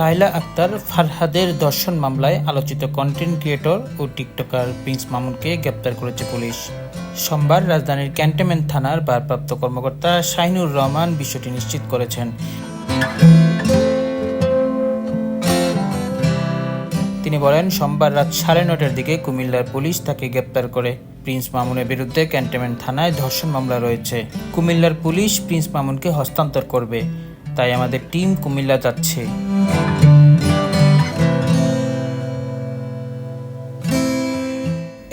লাইলা আক্তার ফারহাদের দর্শন মামলায় আলোচিত কন্টেন্ট ক্রিয়েটর ও টিকটকার প্রিন্স মামুনকে গ্রেপ্তার করেছে পুলিশ। সোমবার রাজধানীর ক্যান্টনমেন্ট থানার ভারপ্রাপ্ত কর্মকর্তা শাহিনুর রহমান বিষয়টি নিশ্চিত করেছেন। তিনি বলেন, সোমবার রাত সাড়ে নটার দিকে কুমিল্লার পুলিশ তাকে গ্রেপ্তার করে। প্রিন্স মামুনের বিরুদ্ধে ক্যান্টনমেন্ট থানায় ধর্ষণ মামলা রয়েছে। কুমিল্লার পুলিশ প্রিন্স মামুনকে হস্তান্তর করবে। তাই আমাদের টিম কুমিল্লা যাচ্ছে।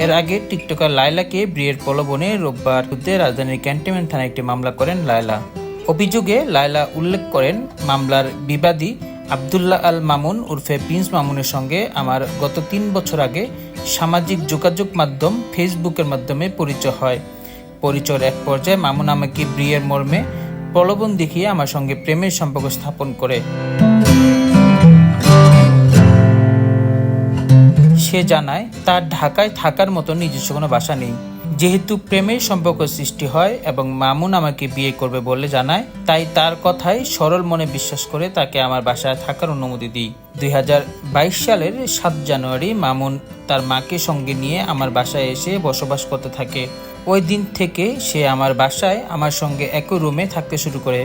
এর আগে টিকটকার লায়লাকে বিয়ের প্রলোভনে রোববার বিরুদ্ধে রাজধানীর ক্যান্টনমেন্ট থানায় একটি মামলা করেন লায়লা। অভিযোগে লায়লা উল্লেখ করেন, মামলার বিবাদী আবদুল্লাহ আল মামুন উর্ফে প্রিন্স মামুনের সঙ্গে আমার গত তিন বছর আগে সামাজিক যোগাযোগ মাধ্যম ফেসবুকের মাধ্যমে পরিচয় হয়। পরিচয়ের এক পর্যায়ে মামুন আমাকে বিয়ের মর্মে প্রলোভন দেখিয়ে আমার সঙ্গে প্রেমের সম্পর্ক স্থাপন করে। সে জানায়, তার ঢাকায় থাকার মতো নিজস্ব কোনো বাসা নেই। যেহেতু প্রেমের সম্পর্ক সৃষ্টি হয় এবং মামুন আমাকে বিয়ে করবে বলে জানায়, তাই তার কথাই সরল মনে বিশ্বাস করে তাকে আমার বাসায় থাকার অনুমতি দিই। দুই হাজার বাইশ সালের সাত জানুয়ারি মামুন তার মাকে সঙ্গে নিয়ে আমার বাসায় এসে বসবাস করতে থাকে। ওই দিন থেকে সে আমার বাসায় আমার সঙ্গে একই রুমে থাকতে শুরু করে।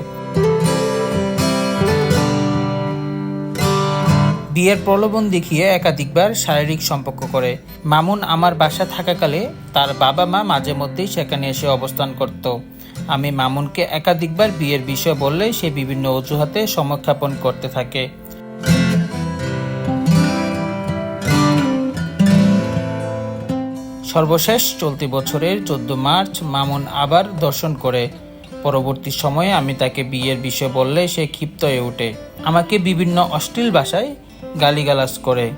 বিয়ের প্রলোভন দেখিয়ে একাধিকবার শারীরিক সম্পর্ক করে। মামুন আমার বাসা থাকাকালে তার বাবা মা মাঝে মধ্যেই সেখানে এসে অবস্থান করত। আমি মামুনকে একাধিকবার বিয়ের বিষয় বললে সে বিভিন্ন অজুহাতে সমক্ষাপন করতে থাকে। সর্বশেষ চলতি বছরের চোদ্দ মার্চ মামুন আবার দর্শন করে। পরবর্তী সময়ে আমি তাকে বিয়ের বিষয় বললে সে ক্ষিপ্ত হয়ে ওঠে। আমাকে বিভিন্ন অশ্লীল ভাষায় গালিগালাজ করে।